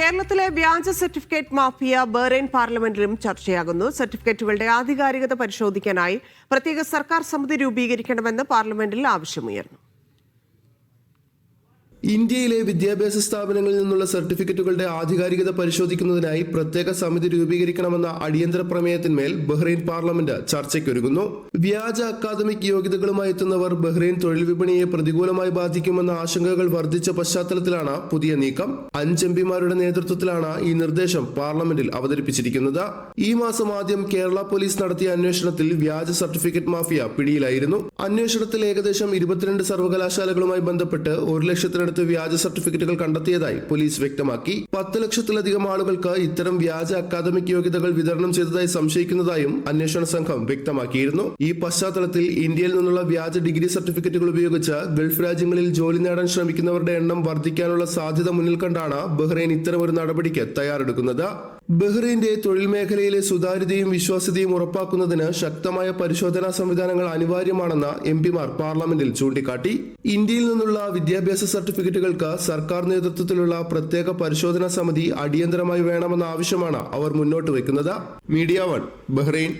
കേരളത്തിലെ വ്യാജ certificate mafia Bahrain പാർലമെന്റിലും ചർച്ചയാകുന്നു. സർട്ടിഫിക്കറ്റുകളുടെ ആധികാരികത പരിശോധിക്കാനായി പ്രത്യേക സർക്കാർ സമിതി രൂപീകരിക്കണമെന്ന് പാർലമെന്റിൽ ആവശ്യമുയർന്നു. ഇന്ത്യയിലെ വിദ്യാഭ്യാസ സ്ഥാപനങ്ങളിൽ നിന്നുള്ള സർട്ടിഫിക്കറ്റുകളുടെ ആധികാരികത പരിശോധിക്കുന്നതിനായി പ്രത്യേക സമിതി രൂപീകരിക്കണമെന്ന അടിയന്തര പ്രമേയത്തിന്മേൽ ബഹ്റൈൻ പാർലമെന്റ് ചർച്ചയ്ക്കൊരുങ്ങുന്നു. വ്യാജ അക്കാദമിക് യോഗ്യതകളുമായി എത്തുന്നവർ ബഹ്റൈൻ തൊഴിൽ വിപണിയെ പ്രതികൂലമായി ബാധിക്കുമെന്ന ആശങ്കകൾ വർദ്ധിച്ച പശ്ചാത്തലത്തിലാണ് പുതിയ നീക്കം. അഞ്ച് എംപിമാരുടെ നേതൃത്വത്തിലാണ് ഈ നിർദ്ദേശം പാർലമെന്റിൽ അവതരിപ്പിച്ചിരിക്കുന്നത്. ഈ മാസം ആദ്യം കേരള പോലീസ് നടത്തിയ അന്വേഷണത്തിൽ വ്യാജ സർട്ടിഫിക്കറ്റ് മാഫിയ പിടിയിലായിരുന്നു. അന്വേഷണത്തിൽ ഏകദേശം ഇരുപത്തിരണ്ട് സർവകലാശാലകളുമായി ബന്ധപ്പെട്ട് ഒരു ലക്ഷത്തിനടുത്ത് വ്യാജ സർട്ടിഫിക്കറ്റുകൾ കണ്ടെത്തിയതായി പോലീസ് വ്യക്തമാക്കി. പത്ത് ലക്ഷത്തിലധികം ആളുകൾക്ക് ഇത്തരം വ്യാജ അക്കാദമിക് യോഗ്യതകൾ വിതരണം ചെയ്തതായി സംശയിക്കുന്നതായും അന്വേഷണ സംഘം വ്യക്തമാക്കിയിരുന്നു. ഈ പശ്ചാത്തലത്തിൽ ഇന്ത്യയിൽ നിന്നുള്ള വ്യാജ ഡിഗ്രി സർട്ടിഫിക്കറ്റുകൾ ഉപയോഗിച്ച് ഗൾഫ് രാജ്യങ്ങളിൽ ജോലി നേടാൻ ശ്രമിക്കുന്നവരുടെ എണ്ണം വർദ്ധിക്കാനുള്ള സാധ്യത മുന്നിൽ കണ്ടാണ് ബഹ്റൈൻ ഇത്തരമൊരു നടപടിക്ക് തയ്യാറെടുക്കുന്നത്. ബഹ്റൈന്റെ തൊഴിൽ മേഖലയിലെ സുതാര്യതയും വിശ്വാസ്യതയും ഉറപ്പാക്കുന്നതിന് ശക്തമായ പരിശോധനാ സംവിധാനങ്ങൾ അനിവാര്യമാണെന്ന് എം പിമാർ പാർലമെന്റിൽ ചൂണ്ടിക്കാട്ടി. ഇന്ത്യയിൽ നിന്നുള്ള വിദ്യാഭ്യാസ സർട്ടിഫിക്കറ്റുകൾക്ക് സർക്കാർ നേതൃത്വത്തിലുള്ള പ്രത്യേക പരിശോധനാ സമിതി അടിയന്തരമായി വേണമെന്ന ആവശ്യമാണ് അവർ മുന്നോട്ട് വയ്ക്കുന്നത്. Media One Bahrain.